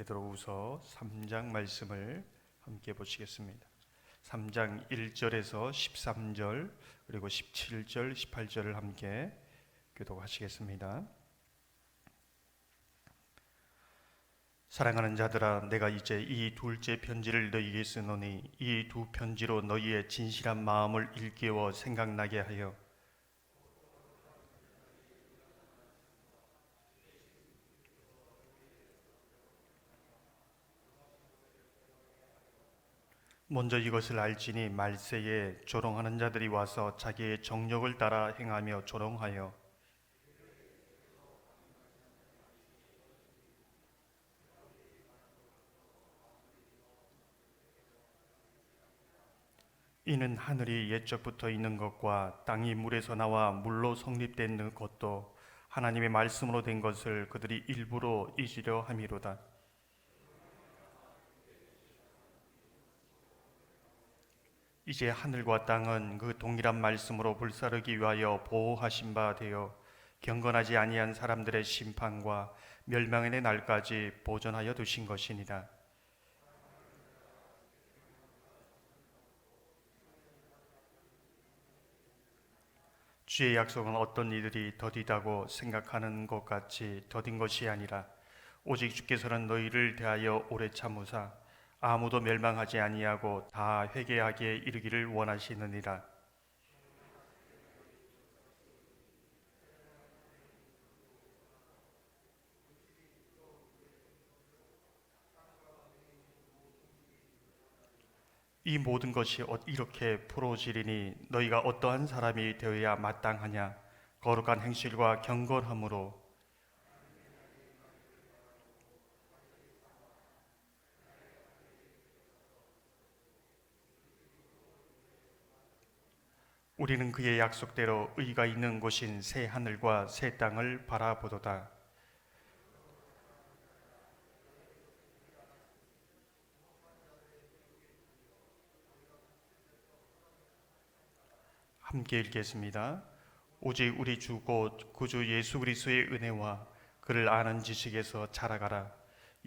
베드로후서 3장 말씀을 함께 보시겠습니다. 3장 1절에서 13절 그리고 17절, 18절을 함께 교독하시겠습니다. 사랑하는 자들아 내가 이제 이 둘째 편지를 너희에게 쓰노니 이 두 편지로 너희의 진실한 마음을 일깨워 생각나게 하여 먼저 이것을 알지니 말세에 조롱하는 자들이 와서 자기의 정욕을 따라 행하며 조롱하여 이는 하늘이 옛적부터 있는 것과 땅이 물에서 나와 물로 성립된 것도 하나님의 말씀으로 된 것을 그들이 일부러 잊으려 함이로다. 이제 하늘과 땅은 그 동일한 말씀으로 불사르기 위하여 보호하신 바 되어 경건하지 아니한 사람들의 심판과 멸망의 날까지 보존하여 두신 것이니라. 주의 약속은 어떤 이들이 더디다고 생각하는 것 같이 더딘 것이 아니라 오직 주께서는 너희를 대하여 오래 참으사 아무도 멸망하지 아니하고 다 회개하기에 이르기를 원하시느니라. 이 모든 것이 어- 이렇게 부러지리니 너희가 어떠한 사람이 되어야 마땅하냐 거룩한 행실과 경건함으로 우리는 그의 약속대로 의가 있는 곳인 새 하늘과 새 땅을 바라보도다. 함께 읽겠습니다. 오직 우리 주 곧 구주 예수 그리스도의 은혜와 그를 아는 지식에서 자라가라.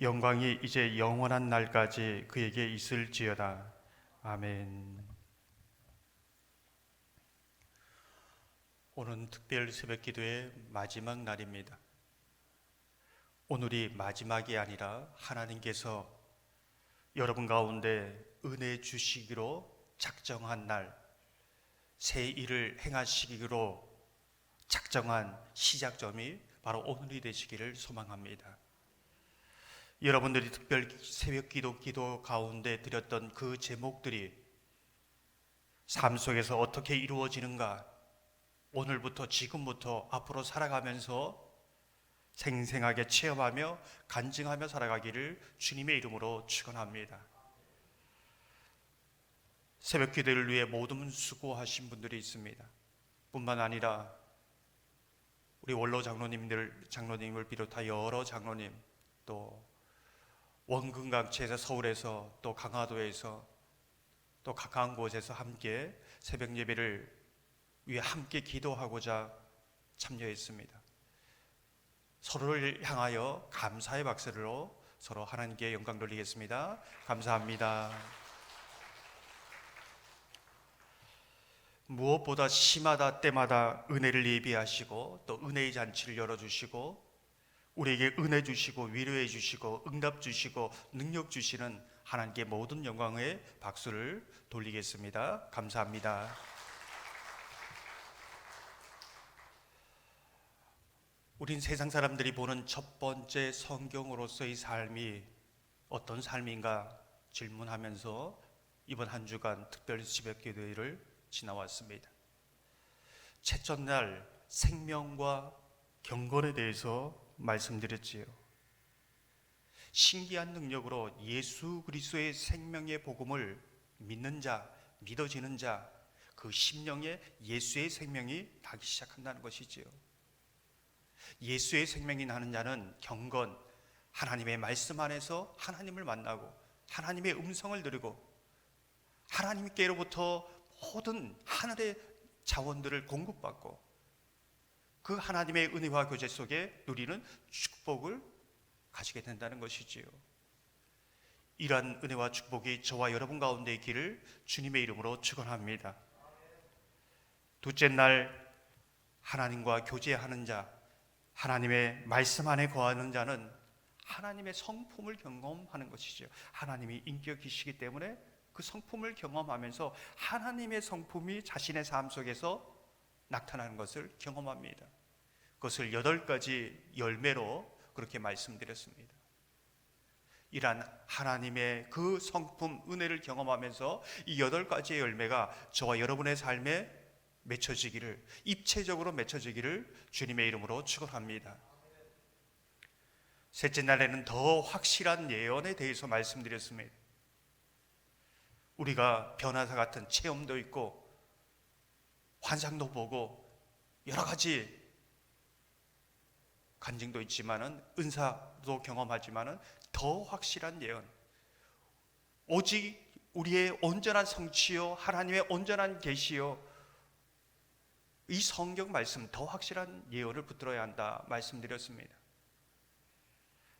영광이 이제 영원한 날까지 그에게 있을지어다. 아멘. 오늘은 특별 새벽 기도의 마지막 날입니다. 오늘이 마지막이 아니라 하나님께서 여러분 가운데 은혜 주시기로 작정한 날, 새 일을 행하시기로 작정한 시작점이 바로 오늘이 되시기를 소망합니다. 여러분들이 특별 새벽 기도 기도 가운데 드렸던 그 제목들이 삶 속에서 어떻게 이루어지는가 오늘부터 지금부터 앞으로 살아가면서 생생하게 체험하며 간증하며 살아가기를 주님의 이름으로 축원합니다. 새벽 기도를 위해 모든 수고하신 분들이 있습니다. 뿐만 아니라 우리 원로 장로님들 장로님을 비롯하여 여러 장로님 또 원근강체에서 서울에서 또 강화도에서 또 가까운 곳에서 함께 새벽 예배를 위해 함께 기도하고자 참여했습니다. 서로를 향하여 감사의 박수로 서로 하나님께 영광 돌리겠습니다. 감사합니다. 무엇보다 심하다 때마다 은혜를 예비하시고 또 은혜의 잔치를 열어주시고 우리에게 은혜 주시고 위로해 주시고 응답 주시고 능력 주시는 하나님께 모든 영광의 박수를 돌리겠습니다. 감사합니다. 우린 세상 사람들이 보는 첫 번째 성경으로서의 삶이 어떤 삶인가 질문하면서 이번 한 주간 특별 새벽 기도회를 지나왔습니다. 첫째 날 생명과 경건에 대해서 말씀드렸지요. 신기한 능력으로 예수 그리스도의 생명의 복음을 믿는 자, 믿어지는 자, 그 심령에 예수의 생명이 나기 시작한다는 것이지요. 예수의 생명이 나는 자는 경건, 하나님의 말씀 안에서 하나님을 만나고 하나님의 음성을 들으고 하나님께로부터 모든 하늘의 자원들을 공급받고 그 하나님의 은혜와 교제 속에 누리는 축복을 가지게 된다는 것이지요. 이러한 은혜와 축복이 저와 여러분 가운데 있기를 주님의 이름으로 축원합니다. 둘째 날 하나님과 교제하는 자, 하나님의 말씀 안에 거하는 자는 하나님의 성품을 경험하는 것이죠. 하나님이 인격이시기 때문에 그 성품을 경험하면서 하나님의 성품이 자신의 삶 속에서 나타나는 것을 경험합니다. 그것을 여덟 가지 열매로 그렇게 말씀드렸습니다. 이란 하나님의 그 성품 은혜를 경험하면서 이 여덟 가지의 열매가 저와 여러분의 삶에 맺혀지기를 입체적으로 맺혀지기를 주님의 이름으로 축원합니다. 셋째 날에는 더 확실한 예언에 대해서 말씀드렸습니다. 우리가 변화사 같은 체험도 있고 환상도 보고 여러 가지 간증도 있지만은 은사도 경험하지만은 더 확실한 예언. 오직 우리의 온전한 성취요 하나님의 온전한 계시요 이 성경 말씀 더 확실한 예언을 붙들어야 한다 말씀드렸습니다.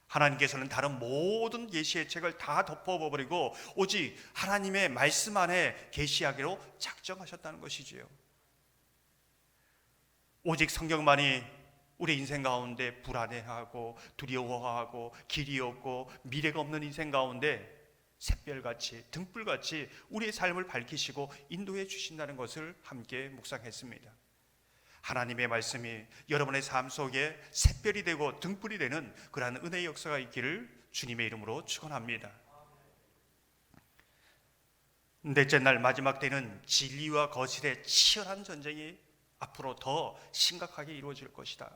하나님께서는 다른 모든 계시의 책을 다 덮어버리고 오직 하나님의 말씀 안에 계시하기로 작정하셨다는 것이지요. 오직 성경만이 우리 인생 가운데 불안해하고 두려워하고 길이 없고 미래가 없는 인생 가운데 샛별같이 등불같이 우리의 삶을 밝히시고 인도해 주신다는 것을 함께 묵상했습니다. 하나님의 말씀이 여러분의 삶 속에 샛별이 되고 등불이 되는 그러한 은혜의 역사가 있기를 주님의 이름으로 축원합니다. 넷째 날 마지막 때는 진리와 거실의 치열한 전쟁이 앞으로 더 심각하게 이루어질 것이다.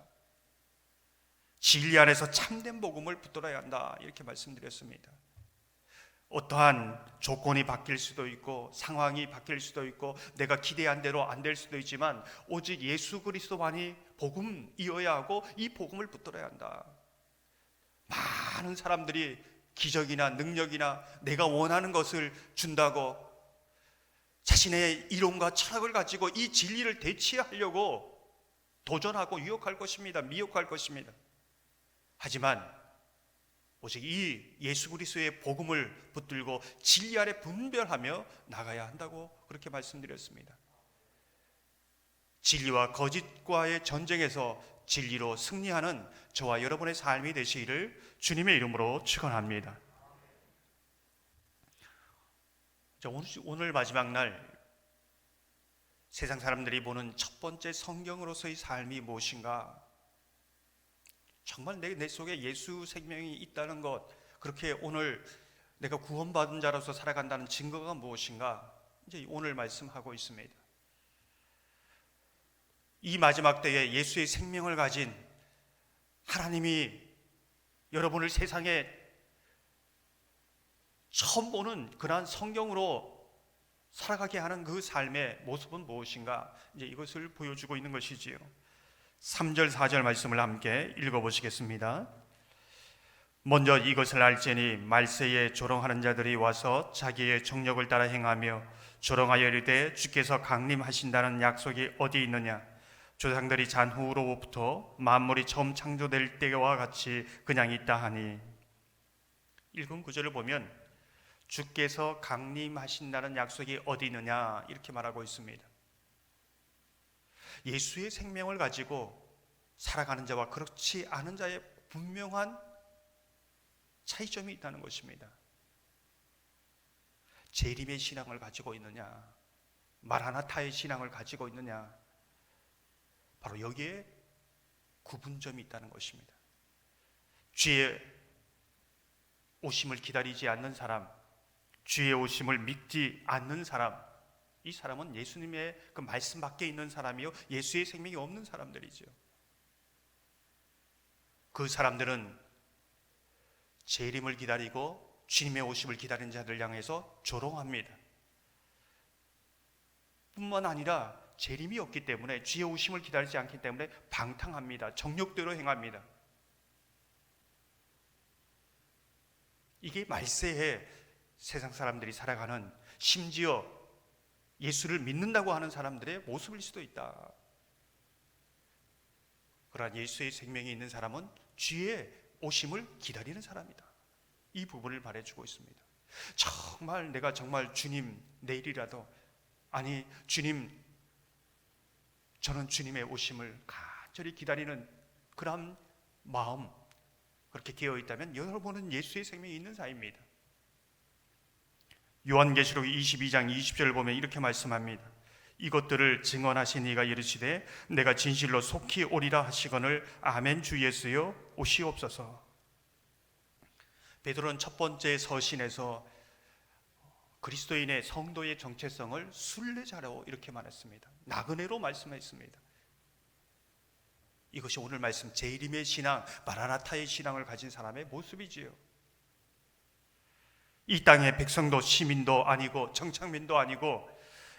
진리 안에서 참된 복음을 붙들어야 한다. 이렇게 말씀드렸습니다. 어떠한 조건이 바뀔 수도 있고 상황이 바뀔 수도 있고 내가 기대한 대로 안 될 수도 있지만 오직 예수 그리스도만이 복음이어야 하고 이 복음을 붙들어야 한다. 많은 사람들이 기적이나 능력이나 내가 원하는 것을 준다고 자신의 이론과 철학을 가지고 이 진리를 대치하려고 도전하고 유혹할 것입니다. 미혹할 것입니다. 하지만 오직 이 예수 그리스도의 복음을 붙들고 진리 아래 분별하며 나가야 한다고 그렇게 말씀드렸습니다. 진리와 거짓과의 전쟁에서 진리로 승리하는 저와 여러분의 삶이 되시기를 주님의 이름으로 축원합니다. 오늘 마지막 날 세상 사람들이 보는 첫 번째 성경으로서의 삶이 무엇인가? 정말 내, 내 속에 예수 생명이 있다는 것, 그렇게 오늘 내가 구원받은 자로서 살아간다는 증거가 무엇인가? 이제 오늘 말씀하고 있습니다. 이 마지막 때에 예수의 생명을 가진 하나님이 여러분을 세상에 처음 보는 그러한 성경으로 살아가게 하는 그 삶의 모습은 무엇인가? 이제 이것을 보여주고 있는 것이지요. 3절 4절 말씀을 함께 읽어 보시겠습니다. 먼저 이것을 알지니 말세에 조롱하는 자들이 와서 자기의 정력을 따라 행하며 조롱하여 이르되 주께서 강림하신다는 약속이 어디 있느냐 조상들이 잔후로부터 만물이 처음 창조될 때와 같이 그냥 있다 하니 읽은 구절을 보면 주께서 강림하신다는 약속이 어디 있느냐 이렇게 말하고 있습니다. 예수의 생명을 가지고 살아가는 자와 그렇지 않은 자의 분명한 차이점이 있다는 것입니다. 재림의 신앙을 가지고 있느냐, 마라나타의 신앙을 가지고 있느냐, 바로 여기에 구분점이 있다는 것입니다. 주의 오심을 기다리지 않는 사람, 주의 오심을 믿지 않는 사람, 이 사람은 예수님의 그 말씀 밖에 있는 사람이요 예수의 생명이 없는 사람들이죠. 그 사람들은 재림을 기다리고 주님의 오심을 기다리는 자들 향해서 조롱합니다. 뿐만 아니라 재림이 없기 때문에 주의 오심을 기다리지 않기 때문에 방탕합니다. 정욕대로 행합니다. 이게 말세에 세상 사람들이 살아가는 심지어 예수를 믿는다고 하는 사람들의 모습일 수도 있다. 그러나 예수의 생명이 있는 사람은 주의 오심을 기다리는 사람이다. 이 부분을 말해주고 있습니다. 정말 내가 정말 주님 내일이라도 아니 주님 저는 주님의 오심을 간절히 기다리는 그런 마음 그렇게 되어 있다면 여러분은 예수의 생명이 있는 사입니다. 요한계시록 22장 20절을 보면 이렇게 말씀합니다. 이것들을 증언하신 이가 이르시되 내가 진실로 속히 오리라 하시거늘 아멘 주 예수여 오시옵소서. 베드로는 첫 번째 서신에서 그리스도인의 성도의 정체성을 순례자로 이렇게 말했습니다. 나그네로 말씀했습니다. 이것이 오늘 말씀 제이림의 신앙, 마라나타의 신앙을 가진 사람의 모습이지요. 이 땅의 백성도 시민도 아니고 정착민도 아니고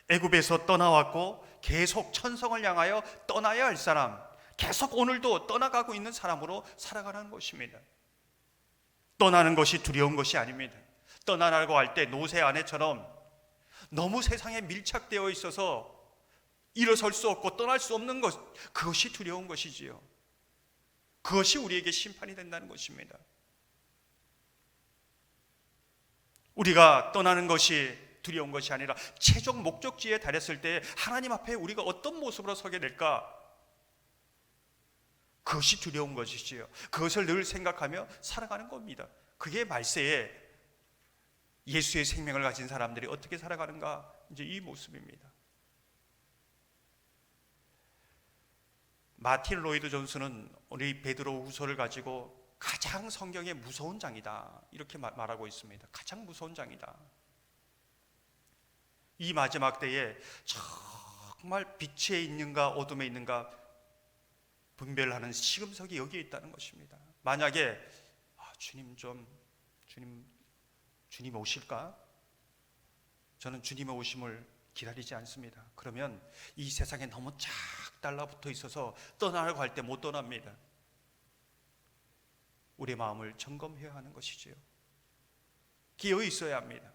애굽에서 떠나왔고 계속 천성을 향하여 떠나야 할 사람, 계속 오늘도 떠나가고 있는 사람으로 살아가는 것입니다. 떠나는 것이 두려운 것이 아닙니다. 떠나라고 할 때 노새 아내처럼 너무 세상에 밀착되어 있어서 일어설 수 없고 떠날 수 없는 것, 그것이 두려운 것이지요. 그것이 우리에게 심판이 된다는 것입니다. 우리가 떠나는 것이 두려운 것이 아니라 최종 목적지에 달했을 때 하나님 앞에 우리가 어떤 모습으로 서게 될까? 그것이 두려운 것이지요. 그것을 늘 생각하며 살아가는 겁니다. 그게 말세에 예수의 생명을 가진 사람들이 어떻게 살아가는가? 이제 이 모습입니다. 마틴 로이드 존스는 우리 베드로 후서를 가지고 가장 성경에 무서운 장이다 이렇게 말하고 있습니다. 가장 무서운 장이다. 이 마지막 때에 정말 빛에 있는가 어둠에 있는가 분별하는 시금석이 여기에 있다는 것입니다. 만약에 아, 주님 좀 주님 주님 오실까? 저는 주님의 오심을 기다리지 않습니다. 그러면 이 세상에 너무 쫙 달라붙어 있어서 떠나려고 할 때 못 떠납니다. 우리 마음을 점검해야 하는 것이지요. 기어 있어야 합니다.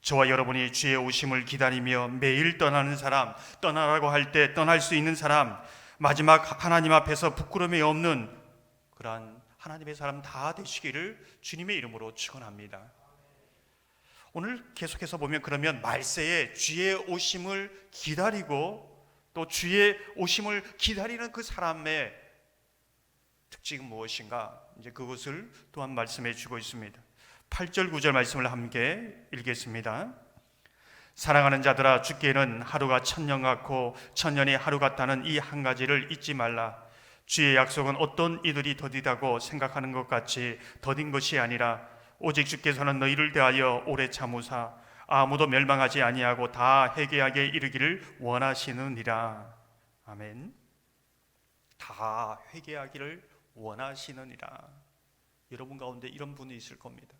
저와 여러분이 주의 오심을 기다리며 매일 떠나는 사람, 떠나라고 할 때 떠날 수 있는 사람, 마지막 하나님 앞에서 부끄러움이 없는 그러한 하나님의 사람 다 되시기를 주님의 이름으로 축원합니다. 오늘 계속해서 보면 그러면 말세에 주의 오심을 기다리고 또 주의 오심을 기다리는 그 사람의 특징은 무엇인가? 이제 그것을 또한 말씀해 주고 있습니다. 8절 9절 말씀을 함께 읽겠습니다. 사랑하는 자들아 주께는 하루가 천년 같고 천년이 하루 같다는 이 한 가지를 잊지 말라. 주의 약속은 어떤 이들이 더디다고 생각하는 것 같이 더딘 것이 아니라 오직 주께서는 너희를 대하여 오래 참으사 아무도 멸망하지 아니하고 다 회개하게 이르기를 원하시느니라. 아멘. 다 회개하기를 원하시느니라. 여러분 가운데 이런 분이 있을 겁니다.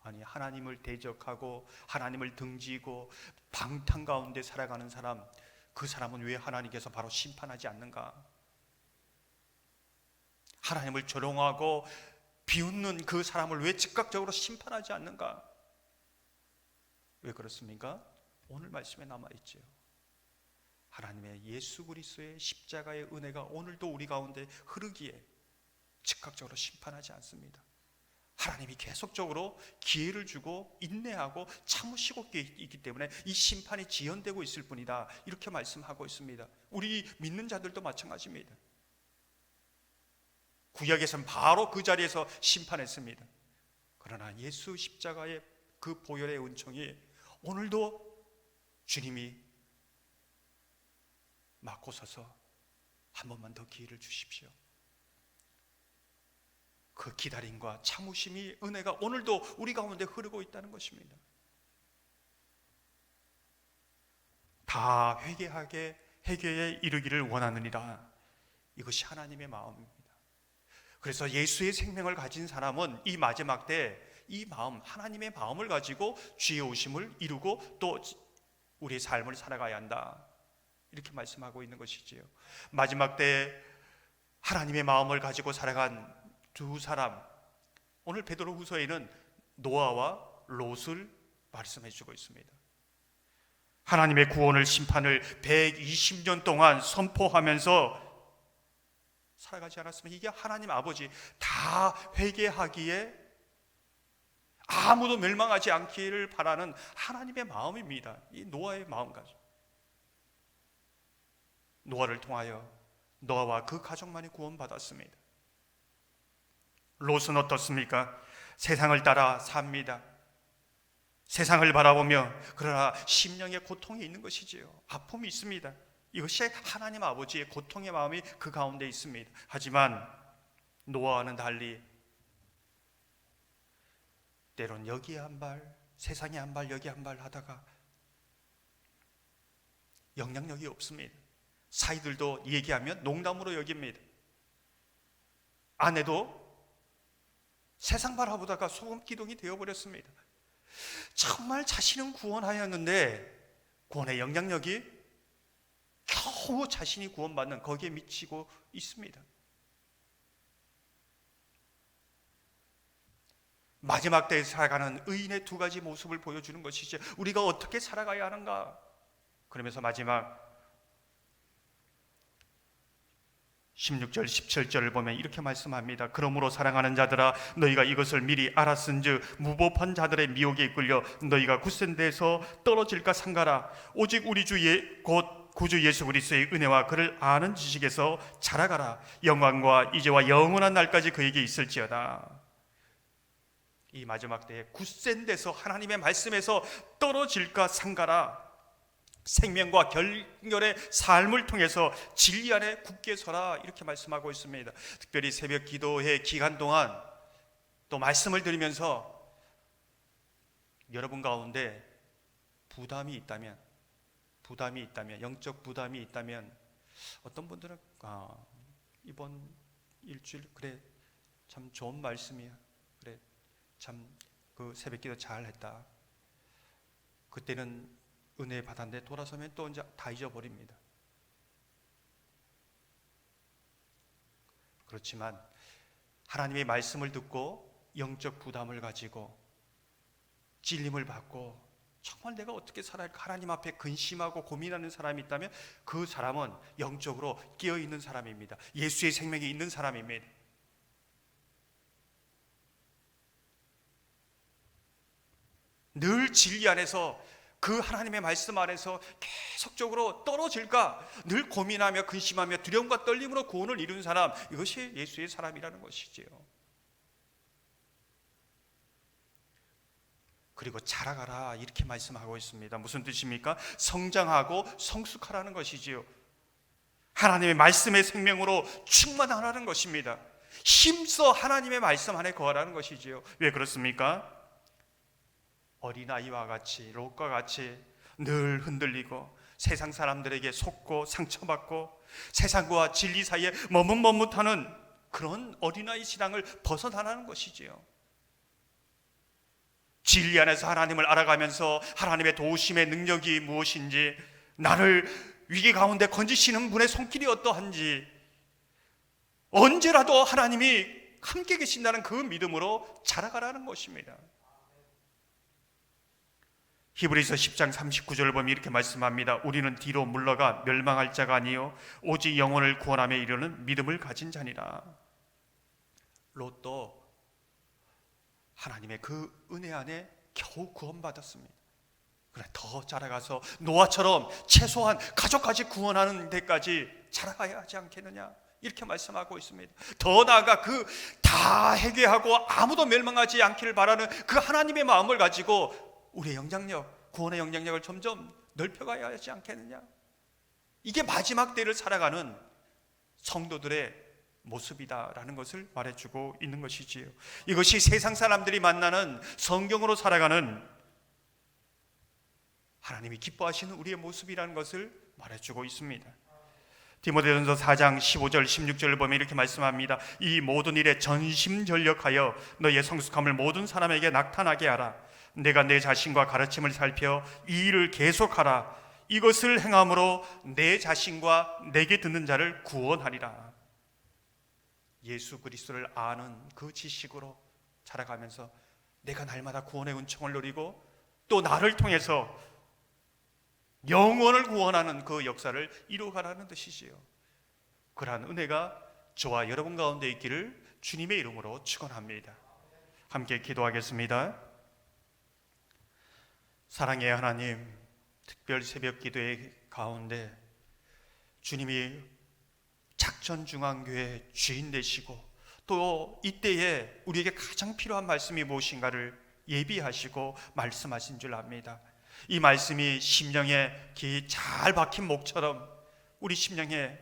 아니 하나님을 대적하고 하나님을 등지고 방탕 가운데 살아가는 사람 그 사람은 왜 하나님께서 바로 심판하지 않는가? 하나님을 조롱하고 비웃는 그 사람을 왜 즉각적으로 심판하지 않는가? 왜 그렇습니까? 오늘 말씀에 남아 있지요. 하나님의 예수 그리스도의 십자가의 은혜가 오늘도 우리 가운데 흐르기에 즉각적으로 심판하지 않습니다. 하나님이 계속적으로 기회를 주고 인내하고 참으시고 있기 때문에 이 심판이 지연되고 있을 뿐이다. 이렇게 말씀하고 있습니다. 우리 믿는 자들도 마찬가지입니다. 구약에서는 바로 그 자리에서 심판했습니다. 그러나 예수 십자가의 그 보혈의 은총이 오늘도 주님이 막고 서서 한 번만 더 기회를 주십시오. 그 기다림과 참으심이 은혜가 오늘도 우리 가운데 흐르고 있다는 것입니다. 다 회개하게 회개에 이르기를 원하느니라. 이것이 하나님의 마음입니다. 그래서 예수의 생명을 가진 사람은 이 마지막 때 이 마음, 하나님의 마음을 가지고 주의 오심을 이루고 또 우리의 삶을 살아가야 한다. 이렇게 말씀하고 있는 것이지요. 마지막 때 하나님의 마음을 가지고 살아간 두 사람 오늘 베드로 후서에는 노아와 롯을 말씀해 주고 있습니다. 하나님의 구원을 심판을 120년 동안 선포하면서 살아가지 않았으면 이게 하나님 아버지 다 회개하기에 아무도 멸망하지 않기를 바라는 하나님의 마음입니다. 이 노아의 마음가짐. 노아를 통하여 노아와 그 가족만이 구원받았습니다. 롯은 어떻습니까? 세상을 따라 삽니다. 세상을 바라보며 그러나 심령의 고통이 있는 것이지요. 아픔이 있습니다. 이것이 하나님 아버지의 고통의 마음이 그 가운데 있습니다. 하지만 노아와는 달리 때론 여기에 한 발, 세상에 한 발, 여기 한 발 하다가 영향력이 없습니다. 사이들도 얘기하면 농담으로 여깁니다. 아내도 세상 바라보다가 소금 기둥이 되어버렸습니다. 정말 자신은 구원하였는데 구원의 영향력이 겨우 자신이 구원받는 거기에 미치고 있습니다. 마지막 때에 살아가는 의인의 두 가지 모습을 보여주는 것이죠. 우리가 어떻게 살아가야 하는가? 그러면서 마지막 16절 17절을 보면 이렇게 말씀합니다. 그러므로 사랑하는 자들아 너희가 이것을 미리 알았은즉 무법한 자들의 미혹에 이끌려 너희가 굳센 데서 떨어질까 상가라 오직 우리 주의 곧 구주 예수 그리스도의 은혜와 그를 아는 지식에서 자라가라 영광과 이제와 영원한 날까지 그에게 있을지어다. 이 마지막 때에 굳센 데서 하나님의 말씀에서 떨어질까 상가라 생명과 결렬의 삶을 통해서 진리 안에 굳게 서라 이렇게 말씀하고 있습니다. 특별히 새벽 기도회 기간 동안 또 말씀을 드리면서 여러분 가운데 부담이 있다면 부담이 있다면 영적 부담이 있다면 어떤 분들은 아, 이번 일주일 그래 참 좋은 말씀이야 그래 참 그 새벽기도 잘 했다 그때는 은혜 받았는데 돌아서면 또 이제 다 잊어버립니다. 그렇지만 하나님의 말씀을 듣고 영적 부담을 가지고 찔림을 받고 정말 내가 어떻게 살아야 할까 하나님 앞에 근심하고 고민하는 사람이 있다면 그 사람은 영적으로 깨어 있는 사람입니다. 예수의 생명이 있는 사람입니다. 늘 진리 안에서 그 하나님의 말씀 안에서 계속적으로 떨어질까 늘 고민하며 근심하며 두려움과 떨림으로 구원을 이룬 사람 이것이 예수의 사람이라는 것이지요. 그리고 자라가라 이렇게 말씀하고 있습니다. 무슨 뜻입니까? 성장하고 성숙하라는 것이지요. 하나님의 말씀의 생명으로 충만하라는 것입니다. 힘써 하나님의 말씀 안에 거하라는 것이지요. 왜 그렇습니까? 어린아이와 같이 롯과 같이 늘 흔들리고 세상 사람들에게 속고 상처받고 세상과 진리 사이에 머뭇머뭇하는 그런 어린아이 신앙을 벗어나라는 것이지요. 진리 안에서 하나님을 알아가면서 하나님의 도우심의 능력이 무엇인지 나를 위기 가운데 건지시는 분의 손길이 어떠한지 언제라도 하나님이 함께 계신다는 그 믿음으로 자라가라는 것입니다. 히브리서 10장 39절을 보면 이렇게 말씀합니다. 우리는 뒤로 물러가 멸망할 자가 아니요 오직 영혼을 구원함에 이르는 믿음을 가진 자니라. 롯도 하나님의 그 은혜 안에 겨우 구원받았습니다. 그래 더 자라가서 노아처럼 최소한 가족까지 구원하는 데까지 자라가야 하지 않겠느냐? 이렇게 말씀하고 있습니다. 더 나아가 그다 회개하고 아무도 멸망하지 않기를 바라는 그 하나님의 마음을 가지고 우리의 영향력, 구원의 영향력을 점점 넓혀가야 하지 않겠느냐? 이게 마지막 때를 살아가는 성도들의 모습이다라는 것을 말해주고 있는 것이지요. 이것이 세상 사람들이 만나는 성경으로 살아가는 하나님이 기뻐하시는 우리의 모습이라는 것을 말해주고 있습니다. 디모데전서 4장 15절 16절을 보면 이렇게 말씀합니다. 이 모든 일에 전심전력하여 너의 성숙함을 모든 사람에게 나타나게 하라. 내가 내 자신과 가르침을 살펴 이 일을 계속하라. 이것을 행함으로 내 자신과 내게 듣는 자를 구원하리라. 예수 그리스도를 아는 그 지식으로 자라가면서 내가 날마다 구원의 은총을 누리고 또 나를 통해서 영원을 구원하는 그 역사를 이루어가라는 뜻이지요. 그러한 은혜가 저와 여러분 가운데 있기를 주님의 이름으로 축원합니다. 함께 기도하겠습니다. 사랑의 하나님, 특별 새벽 기도의 가운데 주님이 작전 중앙교회 주인 되시고 또 이때에 우리에게 가장 필요한 말씀이 무엇인가를 예비하시고 말씀하신 줄 압니다. 이 말씀이 심령에 기잘 박힌 목처럼 우리 심령에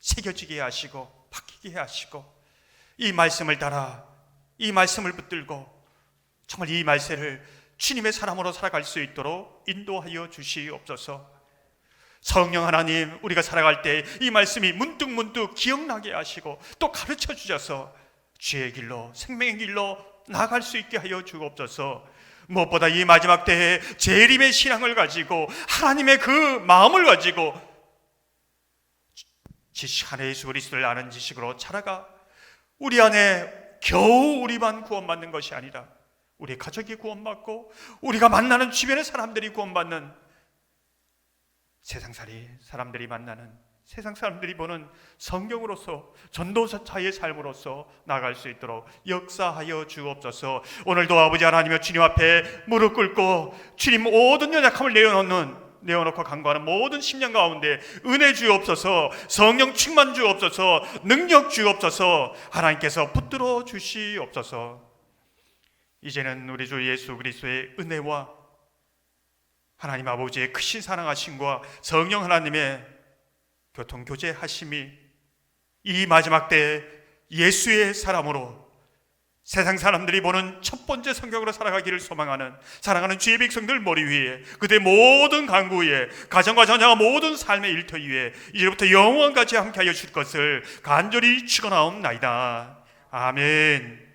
새겨지게 하시고 박히게 하시고 이 말씀을 따라 이 말씀을 붙들고 정말 이 말세를 주님의 사람으로 살아갈 수 있도록 인도하여 주시옵소서. 성령 하나님, 우리가 살아갈 때 이 말씀이 문득문득 기억나게 하시고 또 가르쳐 주셔서 주의 길로, 생명의 길로 나갈 수 있게 하여 주옵소서. 무엇보다 이 마지막 때에 재림의 신앙을 가지고 하나님의 그 마음을 가지고 지식 안에 예수 그리스도를 아는 지식으로 자라가 우리 안에 겨우 우리만 구원받는 것이 아니라 우리 가족이 구원받고 우리가 만나는 주변의 사람들이 구원받는 세상살이 사람들이 만나는 세상 사람들이 보는 성경으로서 전도사의 삶으로서 나갈 수 있도록 역사하여 주옵소서. 오늘도 아버지 하나님의 주님 앞에 무릎 꿇고 주님 모든 연약함을 내어놓는 내어놓고 간구하는 모든 심령 가운데 은혜 주옵소서 성령 충만 주옵소서 능력 주옵소서 하나님께서 붙들어 주시옵소서 이제는 우리 주 예수 그리스도의 은혜와 하나님 아버지의 크신 사랑하심과 성령 하나님의 교통 교제하심이 이 마지막 때 예수의 사람으로 세상 사람들이 보는 첫 번째 성경으로 살아가기를 소망하는 사랑하는 주의 백성들 머리 위에 그대 모든 강구 위에 가정과 자녀와 모든 삶의 일터 위에 이제부터 영원까지 함께하여 줄 것을 간절히 축원하옵나이다. 아멘.